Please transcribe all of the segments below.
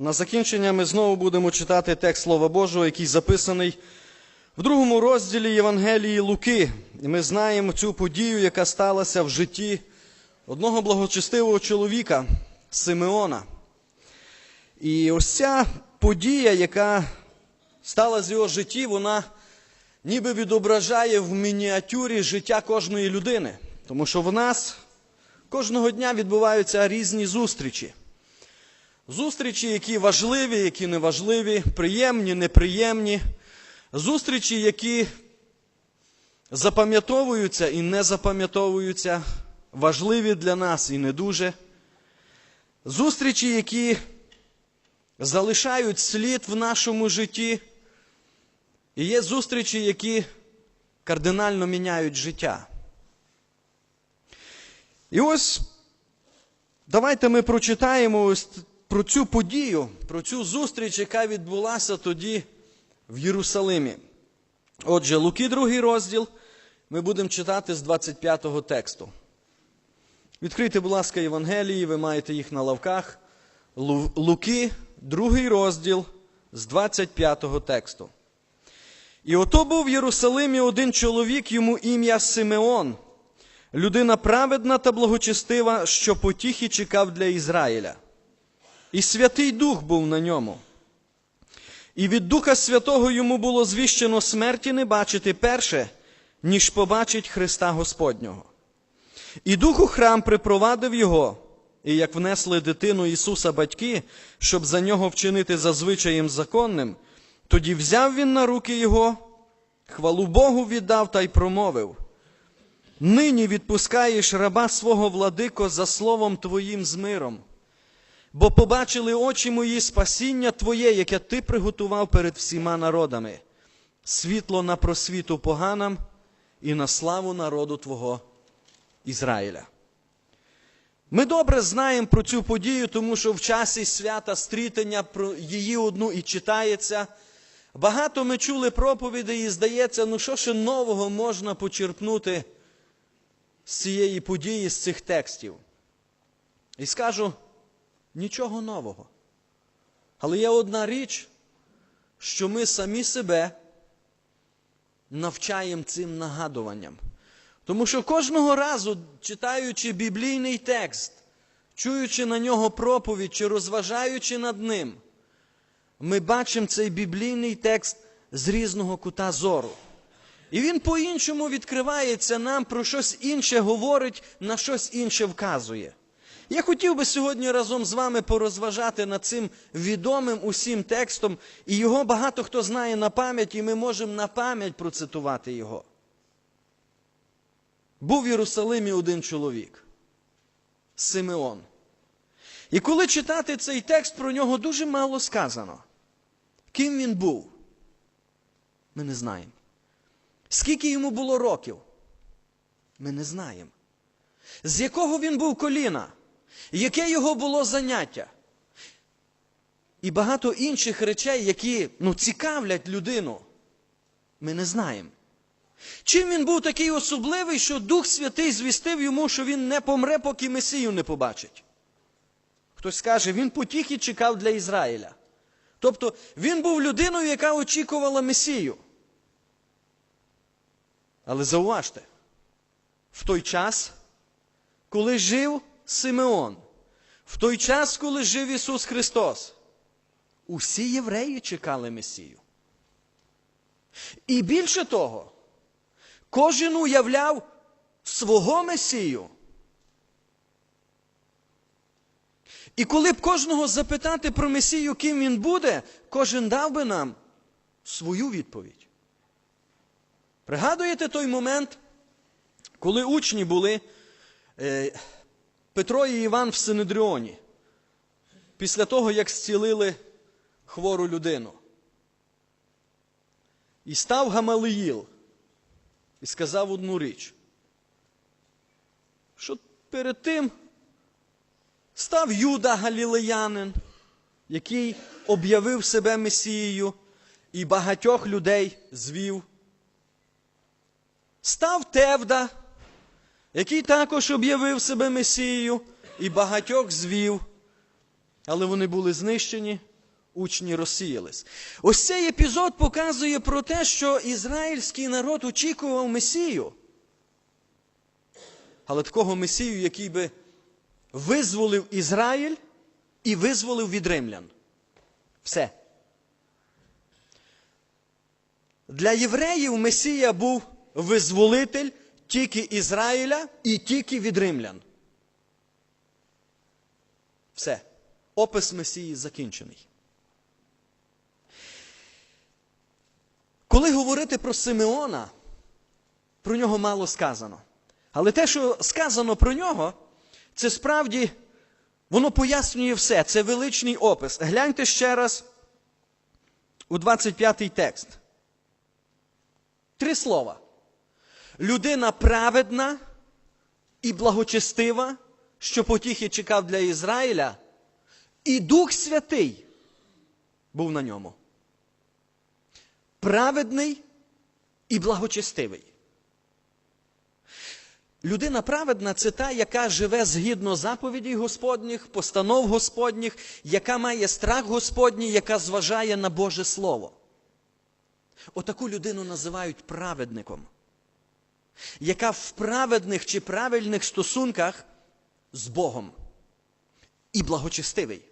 На закінчення ми знову будемо читати текст Слова Божого, який записаний в другому розділі Євангелії Луки. І ми знаємо цю подію, яка сталася в житті одного благочестивого чоловіка Симеона. І ось ця подія, яка стала з його житті, вона ніби відображає в мініатюрі життя кожної людини. Тому що в нас кожного дня відбуваються різні зустрічі. Зустрічі, які важливі, які неважливі, приємні, неприємні. Зустрічі, які запам'ятовуються і не запам'ятовуються, важливі для нас і не дуже. Зустрічі, які залишають слід в нашому житті. І є зустрічі, які кардинально міняють життя. І ось давайте ми прочитаємо ось про цю подію, про цю зустріч, яка відбулася тоді в Єрусалимі. Отже, Луки, другий розділ, ми будемо читати з 25-го тексту. Відкрийте, будь ласка, Євангелії, ви маєте їх на лавках. Луки, другий розділ з 25-го тексту. І ото був в Єрусалимі один чоловік, йому ім'я Симеон, людина праведна та благочестива, що потіхи чекав для Ізраїля. І Святий Дух був на ньому. І від Духа Святого йому було звіщено смерті не бачити перше, ніж побачить Христа Господнього. І Дух у храм припровадив його, і як внесли дитину Ісуса батьки, щоб за нього вчинити за звичаєм законним, тоді взяв він на руки його, хвалу Богу віддав та й промовив. Нині відпускаєш раба свого владико за словом Твоїм з миром, бо побачили очі мої спасіння Твоє, яке Ти приготував перед всіма народами, світло на просвіту поганам і на славу народу Твого Ізраїля. Ми добре знаємо про цю подію, тому що в часі свята стрітення про її одну і читається. Багато ми чули проповідей, і здається, ну що ще нового можна почерпнути з цієї події, з цих текстів. І скажу, нічого нового. Але є одна річ, що ми самі себе навчаємо цим нагадуванням. Тому що кожного разу, читаючи біблійний текст, чуючи на нього проповідь чи розважаючи над ним, ми бачимо цей біблійний текст з різного кута зору. І він по-іншому відкривається нам, про щось інше говорить, на щось інше вказує. Я хотів би сьогодні разом з вами порозважати над цим відомим усім текстом, і його багато хто знає на пам'ять, і ми можемо на пам'ять процитувати його. Був в Єрусалимі один чоловік Симеон. І коли читати цей текст, про нього дуже мало сказано. Ким він був? Ми не знаємо. Скільки йому було років? Ми не знаємо. З якого він був коліна? Яке його було заняття? І багато інших речей, які ну, цікавлять людину, ми не знаємо. Чим він був такий особливий, що Дух Святий звістив йому, що він не помре, поки Месію не побачить? Хтось скаже, він потіхи чекав для Ізраїля. Тобто він був людиною, яка очікувала Месію. Але зауважте, в той час, коли жив Симеон, в той час, коли жив Ісус Христос, усі євреї чекали Месію. І більше того, кожен уявляв свого Месію. І коли б кожного запитати про Месію, ким він буде, кожен дав би нам свою відповідь. Пригадуєте той момент, коли учні були е, Петро і Іван в Синедріоні, після того, як зцілили хвору людину. І став Гамалиїл і сказав одну річ, що перед тим став Юда Галілеянин, який об'явив себе Месією і багатьох людей звів. Став Тевда, який також об'явив себе Месією і багатьох звів. але вони були знищені, учні розсіялись. Ось цей епізод показує про те, що ізраїльський народ очікував Месію. Але такого Месію, який би визволив Ізраїль і визволив від римлян. Все. Для євреїв Месія був визволитель тільки Ізраїля і тільки від римлян. Все. Опис Месії закінчений. Коли говорити про Симеона, про нього мало сказано. Але те, що сказано про нього, це справді воно пояснює все. Це величний опис. Гляньте ще раз у 25-й текст. Три слова. Людина праведна і благочестива, що потіхи чекав для Ізраїля, і Дух Святий був на ньому. Праведний і благочестивий. Людина праведна це та, яка живе згідно заповідей Господніх, постанов Господніх, яка має страх Господній, яка зважає на Боже Слово. Отаку людину називають праведником, яка в праведних чи правильних стосунках з Богом і благочестивий.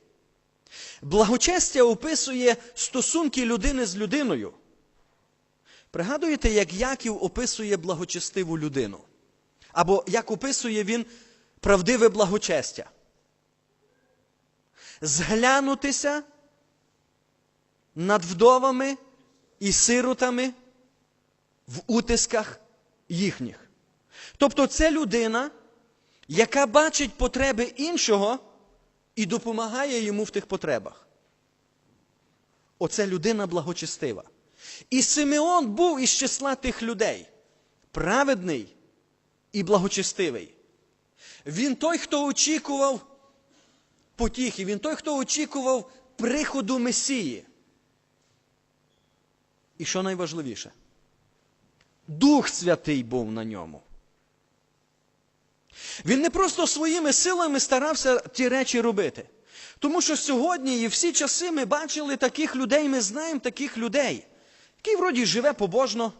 Благочестя описує стосунки людини з людиною. Пригадуєте, як Яків описує благочестиву людину? Або як описує він правдиве благочестя? Зглянутися над вдовами і сиротами в утисках їхніх. Тобто це людина, яка бачить потреби іншого і допомагає йому в тих потребах. Оце людина благочестива. І Симеон був із числа тих людей, праведний і благочестивий. Він той, хто очікував потіхи, він той, хто очікував приходу Месії. І що найважливіше? Дух Святий був на ньому. Він не просто своїми силами старався ті речі робити. Тому що сьогодні і всі часи ми бачили таких людей, ми знаємо таких людей, який вроді живе побожно.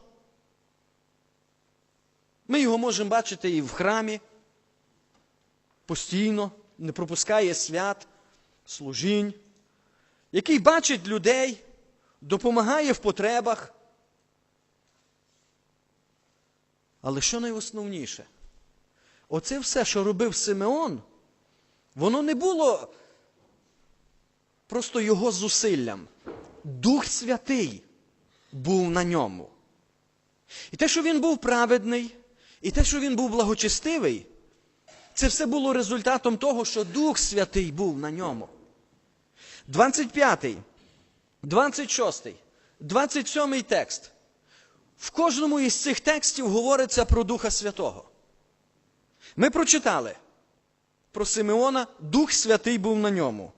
Ми його можемо бачити і в храмі постійно, не пропускає свят, служінь, який бачить людей, допомагає в потребах. Але що найосновніше? Оце все, що робив Симеон, воно не було просто його зусиллям. Дух Святий був на ньому. І те, що він був праведний, і те, що він був благочестивий, це все було результатом того, що Дух Святий був на ньому. 25, 26, 27 текст. В кожному із цих текстів говориться про Духа Святого. Ми прочитали про Симеона, Дух Святий був на ньому.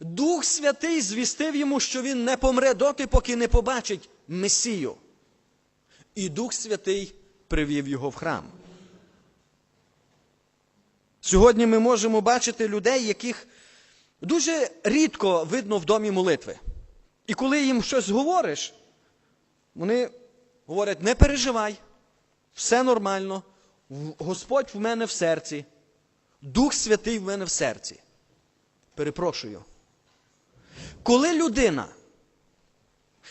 Дух Святий звістив йому, що він не помре доти, поки не побачить Месію. І Дух Святий привів його в храм. Сьогодні ми можемо бачити людей, яких дуже рідко видно в домі молитви. І коли їм щось говориш, вони говорять: не переживай, все нормально, Господь в мене в серці, Дух Святий в мене в серці. Перепрошую. Коли людина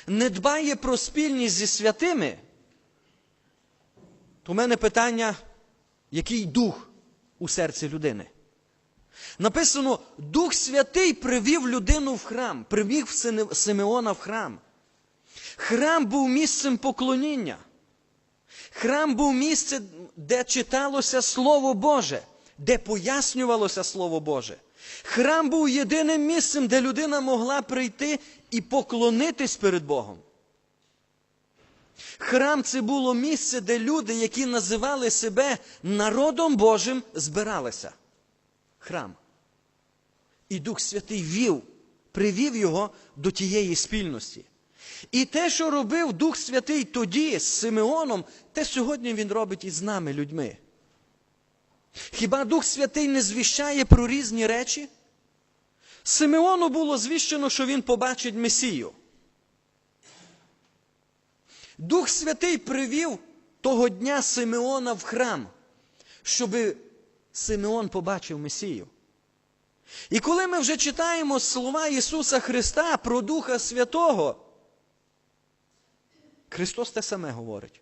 не дбає про спільність зі святими, то в мене питання, який дух у серці людини? Написано, Дух Святий привів людину в храм, привів Симеона в храм. Храм був місцем поклоніння. Храм був місцем, де читалося Слово Боже, де пояснювалося Слово Боже. Храм був єдиним місцем, де людина могла прийти і поклонитись перед Богом. Храм це було місце, де люди, які називали себе народом Божим, збиралися. Храм. І Дух Святий вів, привів його до тієї спільності. І те, що робив Дух Святий тоді з Симеоном, те сьогодні Він робить і з нами, людьми. Хіба Дух Святий не звіщає про різні речі? Симеону було звіщено, що він побачить Месію. Дух Святий привів того дня Симеона в храм, щоби Симеон побачив Месію. І коли ми вже читаємо слова Ісуса Христа про Духа Святого, Христос те саме говорить.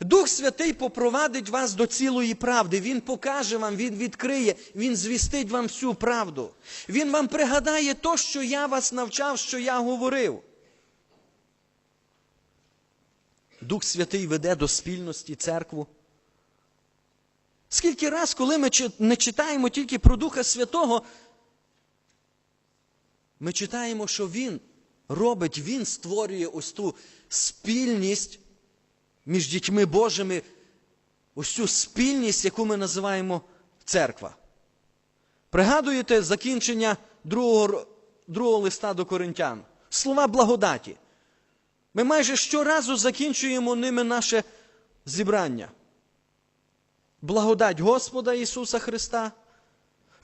Дух Святий попровадить вас до цілої правди. Він покаже вам, Він відкриє, Він звістить вам всю правду. Він вам пригадає то, що я вас навчав, що я говорив. Дух Святий веде до спільності церкву. Скільки раз, коли ми не читаємо тільки про Духа Святого, ми читаємо, що Він робить, Він створює ось ту спільність між дітьми Божими, ось цю спільність, яку ми називаємо церква. Пригадуєте закінчення другого, другого листа до коринтян? Слова благодаті. Ми майже щоразу закінчуємо ними наше зібрання. Благодать Господа Ісуса Христа,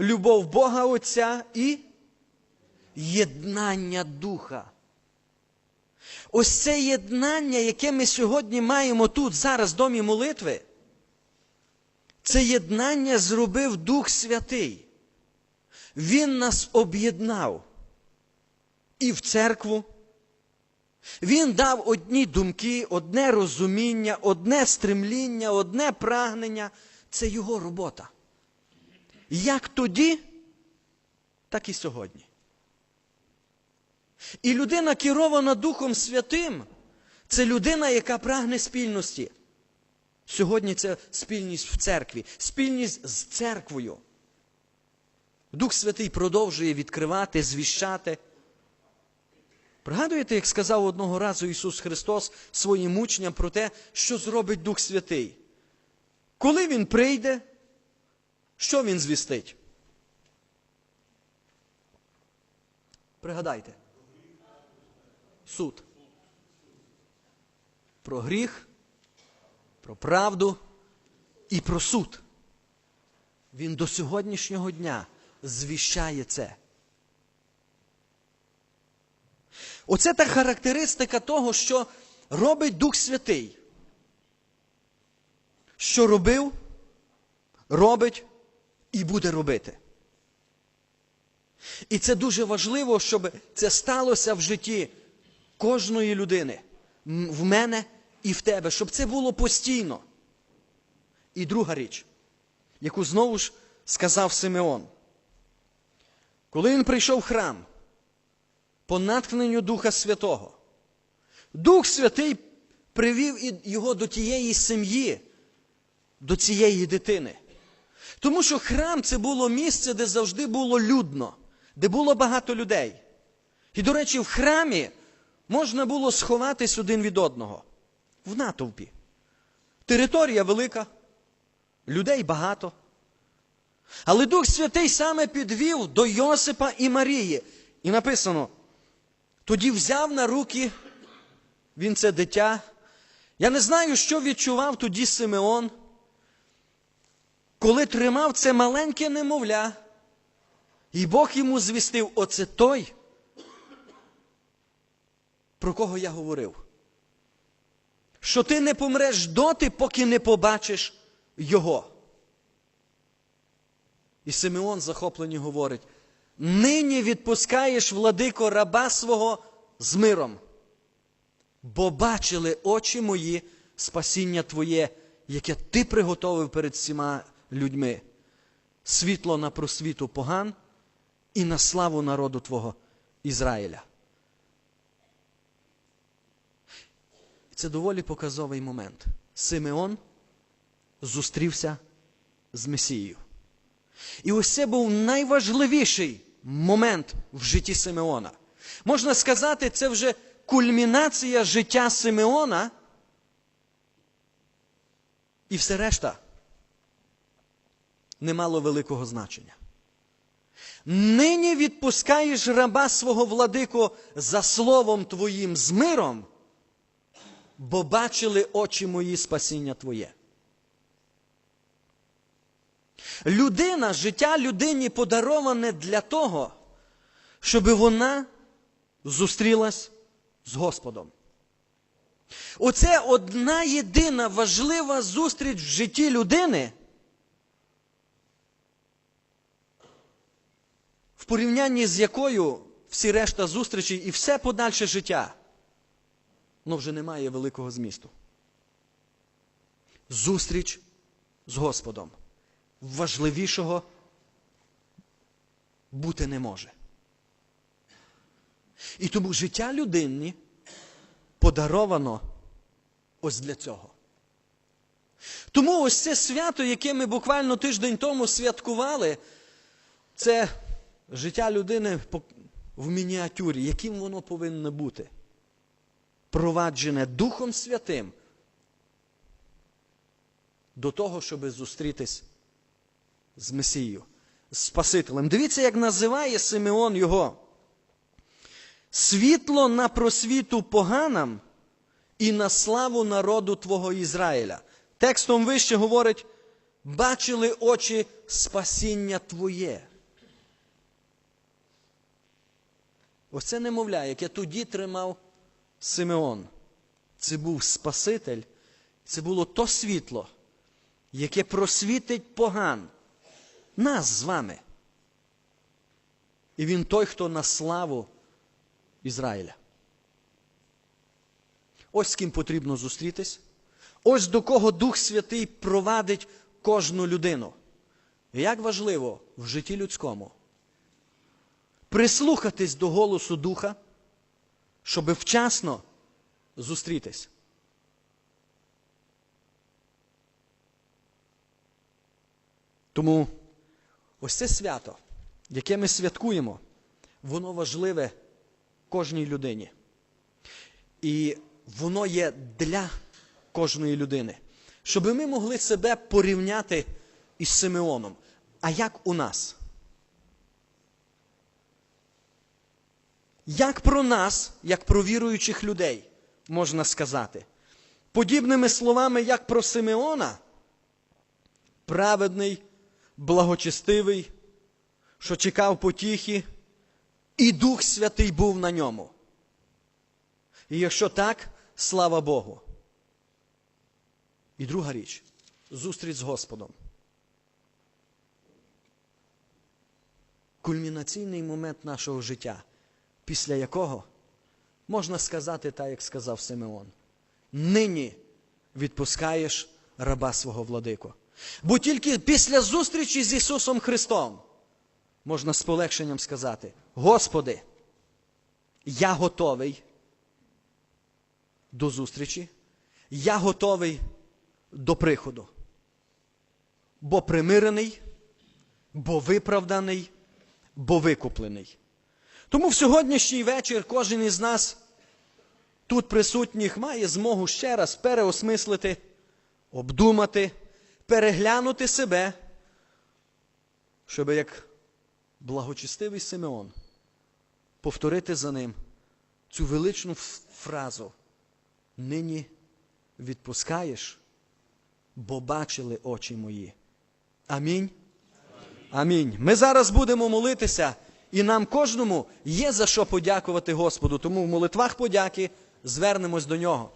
любов Бога Отця і єднання Духа. Ось це єднання, яке ми сьогодні маємо тут, зараз, в домі молитви, це єднання зробив Дух Святий. Він нас об'єднав і в церкву. Він дав одні думки, одне розуміння, одне стремління, одне прагнення. Це його робота. Як тоді, так і сьогодні. І людина, керована Духом Святим, це людина, яка прагне спільності. Сьогодні це спільність в церкві, спільність з церквою. Дух Святий продовжує відкривати, звіщати. Пригадуєте, як сказав одного разу Ісус Христос своїм учням про те, що зробить Дух Святий? Коли Він прийде, що Він звістить? Пригадайте. Суд. Про гріх, про правду і про суд. Він до сьогоднішнього дня звіщає це. Оце та характеристика того, що робить Дух Святий. Що робив, робить і буде робити. І це дуже важливо, щоб це сталося в житті кожної людини, в мене і в тебе, щоб це було постійно. І друга річ, яку знову ж сказав Симеон. Коли він прийшов в храм, по натхненню Духа Святого, Дух Святий привів його до тієї сім'ї, до цієї дитини. Тому що храм це було місце, де завжди було людно, де було багато людей. І, до речі, в храмі можна було сховатись один від одного в натовпі. Територія велика, людей багато. Але Дух Святий саме підвів до Йосипа і Марії. І написано: тоді взяв на руки він це дитя. Я не знаю, що відчував тоді Симеон, коли тримав це маленьке немовля, і Бог йому звістив: оце той, про кого я говорив. Що ти не помреш доти, поки не побачиш його. І Симеон захоплені говорить: нині відпускаєш владико раба свого з миром, бо бачили очі мої спасіння Твоє, яке Ти приготовив перед всіма людьми, світло на просвіту поган і на славу народу Твого Ізраїля. Це доволі показовий момент. Симеон зустрівся з Месією. І ось це був найважливіший момент в житті Симеона. Можна сказати, це вже кульмінація життя Симеона. І все решта не мало великого значення. Нині відпускаєш раба свого владико за словом твоїм з миром, бо бачили очі мої спасіння Твоє. Людина, життя людині подароване для того, щоб вона зустрілась з Господом. Оце одна єдина важлива зустріч в житті людини. В порівнянні з якою всі решта зустрічей і все подальше життя, ну вже немає великого змісту. Зустріч з Господом. Важливішого бути не може. І тому життя людині подаровано ось для цього. Тому ось це свято, яке ми буквально тиждень тому святкували, це життя людини в мініатюрі, яким воно повинно бути. Проваджене Духом Святим до того, щоб зустрітись з Месією, з Спасителем. Дивіться, як називає Симеон його. Світло на просвіту поганам і на славу народу Твого Ізраїля. Текстом вище говорить, бачили очі спасіння Твоє. Оце немовля, яке тоді тримав Симеон. Це був Спаситель, це було то світло, яке просвітить поган, нас з вами. І він той, хто на славу Ізраїля. Ось з ким потрібно зустрітись. Ось до кого Дух Святий провадить кожну людину. Як важливо в житті людському прислухатись до голосу Духа, щоб вчасно зустрітись. Тому ось це свято, яке ми святкуємо, воно важливе кожній людині. І воно є для кожної людини. Щоб ми могли себе порівняти із Симеоном. А як у нас? Як про нас, як про віруючих людей, можна сказати? Подібними словами, як про Симеона, праведний, благочестивий, що чекав потіхи, і Дух Святий був на ньому. І якщо так, слава Богу. І друга річ зустріч з Господом. Кульмінаційний момент нашого життя, після якого можна сказати так, як сказав Симеон. Нині відпускаєш раба свого владику. Бо тільки після зустрічі з Ісусом Христом можна з полегшенням сказати: Господи, я готовий до зустрічі, я готовий до приходу. Бо примирений, бо виправданий, бо викуплений. Тому в сьогоднішній вечір кожен із нас, тут присутніх, має змогу ще раз переосмислити, обдумати, переглянути себе, щоб як благочестивий Симеон повторити за ним цю величну фразу. Нині відпускаєш, бо бачили очі мої. Амінь. Амінь. Ми зараз будемо молитися, і нам кожному є за що подякувати Господу. Тому в молитвах подяки звернемось до нього.